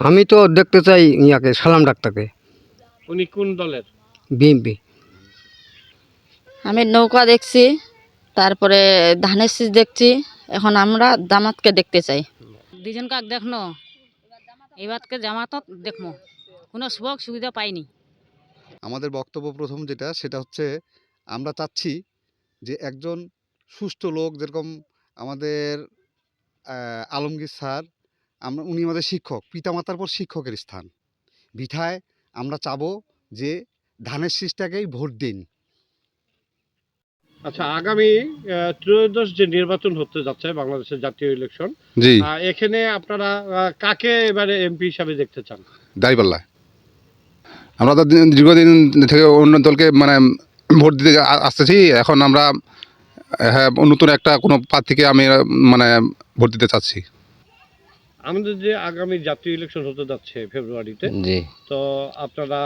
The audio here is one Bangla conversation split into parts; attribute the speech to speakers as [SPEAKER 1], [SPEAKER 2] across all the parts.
[SPEAKER 1] আমি তো দেখতে চাই ইয়াকে সালাম ডাক্তারকে।
[SPEAKER 2] উনি কোন দলের?
[SPEAKER 1] বিএমপি
[SPEAKER 3] আমি নৌকা দেখছি তারপরে ধানের শীষ দেখছি এখন আমরা দামাতকে দেখতে চাই।
[SPEAKER 4] দুজন কাক দেখনো এবারকে জামাতত দেখব কোনো সুযোগ সুবিধা পাইনি।
[SPEAKER 5] আমাদের বক্তব্য প্রথম যেটা সেটা হচ্ছে আমরা চাচ্ছি যে একজন সুষ্ঠু লোক যেরকম আমাদের আলমগীর স্যার আমরা উনি আমাদের শিক্ষক পিতামাতার পর শিক্ষকের স্থান। বিঠায় আমরা চাবো যে ধানের শীষটাকেই ভোট দিন।
[SPEAKER 2] আচ্ছা আগামী ত্রয়োদশ যে নির্বাচন হতে যাচ্ছে বাংলাদেশের জাতীয় ইলেকশন এখানে আপনারা কাকে এবারে এমপি হিসাবে দেখতে চান?
[SPEAKER 6] দাঁড়িপাল্লা। আমরা তো দীর্ঘদিন থেকে অন্য দলকে মানে ভোট দিতে আসতেছি। এখন আমরা হ্যাঁ নতুন একটা কোনো প্রার্থীকে আমি মানে ভোট দিতে চাচ্ছি।
[SPEAKER 2] আমাদের যে আগামী জাতীয় ইলেকশন হতে যাচ্ছে ফেব্রুয়ারিতে
[SPEAKER 7] জি।
[SPEAKER 2] তো আপনারা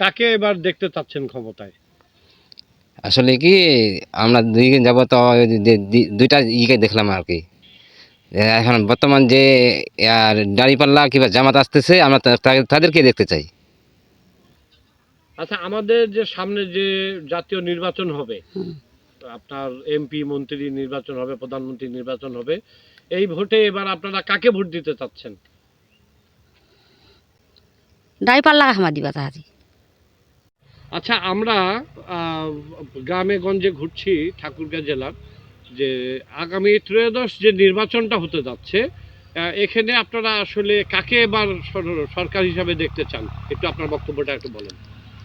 [SPEAKER 2] কাকে এবার দেখতে চাচ্ছেন ক্ষমতায়?
[SPEAKER 7] আসলে কি আমরা দুই দিন যাব তো দুইটা ইকে দেখলাম আর কি। এখন বর্তমান যে আর দাঁড়িপাল্লা কিংবা জামাত আসতেছে আমরা তাদেরকে দেখতে চাই।
[SPEAKER 2] আচ্ছা আমাদের যে সামনে যে জাতীয় নির্বাচন হবে আপনার এমপি মন্ত্রী নির্বাচন হবে প্রধানমন্ত্রী নির্বাচন হবে। এই ভোটে এবার আপনারা কাকে ভোট দিতে চাচ্ছেন? আচ্ছা আমরা গ্রামে গঞ্জে ঘুরছি ঠাকুরগাঁ জেলার যে আগামী ত্রয়োদশ যে নির্বাচনটা হতে যাচ্ছে আহ, এখানে আপনারা আসলে কাকে এবার সরকার হিসাবে দেখতে চান? একটু আপনার বক্তব্যটা একটু বলেন।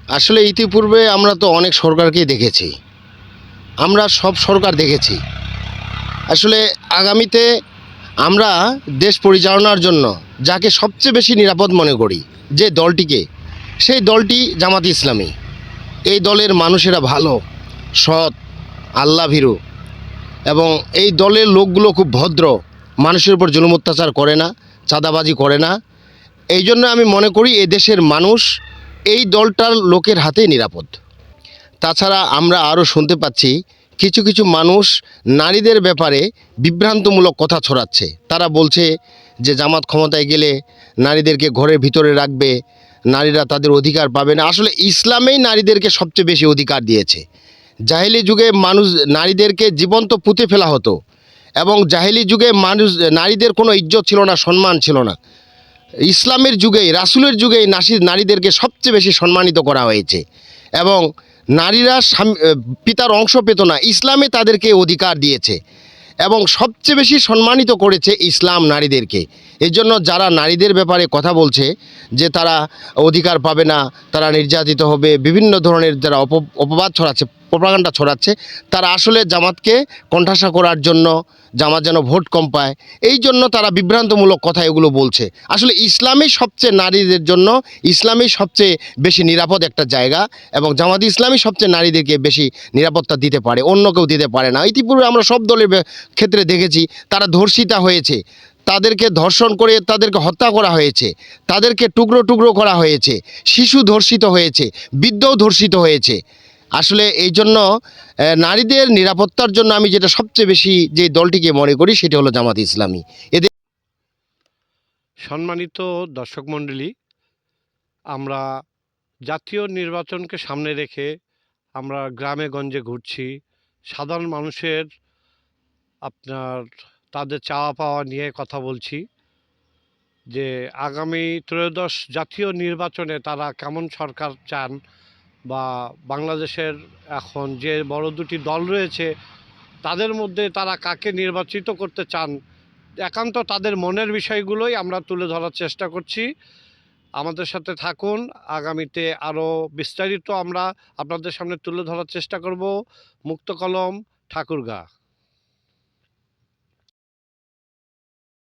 [SPEAKER 8] আসলে ইতিপূর্বে আমরা তো অনেক সরকারকেই দেখেছি। আমরা সব সরকার দেখেছি। আসলে আগামীতে আমরা দেশ পরিচালনার জন্য যাকে সবচেয়ে বেশি নিরাপদ মনে করি, যে দলটিকে, সেই দলটি জামাত ইসলামী। এই দলের মানুষেরা ভালো, সৎ, আল্লাহ ভীরু এবং এই দলের লোকগুলো খুব ভদ্র, মানুষের উপর জুলুম অত্যাচার করে না, চাঁদাবাজি করে না। এই জন্য আমি মনে করি এই দেশের মানুষ এই দলটার লোকের হাতে নিরাপদ। তাছাড়া আমরা আরও শুনতে পাচ্ছি, কিছু কিছু মানুষ নারীদের ব্যাপারে বিভ্রান্তমূলক কথা ছড়াচ্ছে। তারা বলছে যে জামাত ক্ষমতায় গেলে নারীদেরকে ঘরের ভিতরে রাখবে, নারীরা তাদের অধিকার পাবে না। আসলে ইসলামেই নারীদেরকে সবচেয়ে বেশি অধিকার দিয়েছে। জাহেলি যুগে মানুষ, নারীদেরকে জীবন্ত পুঁতে ফেলা হতো এবং জাহেলি যুগে মানুষ, নারীদের কোনো ইজ্জত ছিল না, সম্মান ছিল না। ইসলামের যুগেই, রাসুলের যুগেই নাসি, নারীদেরকে সবচেয়ে বেশি সম্মানিত করা হয়েছে এবং নারীরা পিতার অংশ পেত না। ইসলামে তাদেরকে অধিকার দিয়েছে এবং সবচেয়ে বেশি সম্মানিত করেছে ইসলাম নারীদেরকে। এই জন্য যারা নারীদের ব্যাপারে কথা বলছে যে তারা অধিকার পাবে না, তারা নির্যাতিত হবে, বিভিন্ন ধরনের যারা অপ, অপবাদ ছড়াচ্ছে প্রপাগান্ডা ছড়াচ্ছে। তারা আসলে জামাতকে কণ্ঠাসা করার জন্য জামাত যেন ভোট কম পায়, এই জন্য তারা বিভ্রান্তমূলক কথা এগুলো বলছে। আসলে ইসলামই সবচেয়ে নারীদের জন্য, ইসলামই সবচেয়ে বেশি নিরাপদ একটা জায়গা এবং জামাত ইসলামই সবচেয়ে নারীদেরকে বেশি নিরাপত্তা দিতে পারে, অন্য কেউ দিতে পারে না। ইতিপূর্বে আমরা সব দলের ক্ষেত্রে দেখেছি তারা ধর্ষিতা হয়েছে, তাদেরকে ধর্ষণ করে তাদেরকে হত্যা করা হয়েছে, তাদেরকে টুকরো টুকরো করা হয়েছে, শিশু ধর্ষিত হয়েছে, বৃদ্ধও ধর্ষিত হয়েছে। আসলে এই জন্য নারীদের নিরাপত্তার জন্য আমি যেটা সবচেয়ে বেশি যে দলটিকে মনে করি সেটি হলো জামাত ইসলামী।
[SPEAKER 2] এদের সম্মানিত দর্শক মণ্ডলী, আমরা জাতীয় নির্বাচনকে সামনে রেখে আমরা গ্রামে গঞ্জে ঘুরছি। সাধারণ মানুষের আপনার তাদের চাওয়া পাওয়া নিয়ে কথা বলছি যে আগামী ত্রয়োদশ জাতীয় নির্বাচনে তারা কেমন সরকার চান বা বাংলাদেশের এখন যে বড় দুটি দল রয়েছে, তাদের মধ্যে তারা কাকে নির্বাচিত করতে চান, একান্ত তাদের মনের বিষয়গুলোই আমরা তুলে ধরার চেষ্টা করছি। আমাদের সাথে থাকুন, আগামীতে আরও বিস্তারিত আমরা আপনাদের সামনে তুলে ধরার চেষ্টা করব। মুক্ত কলম, ঠাকুরগা।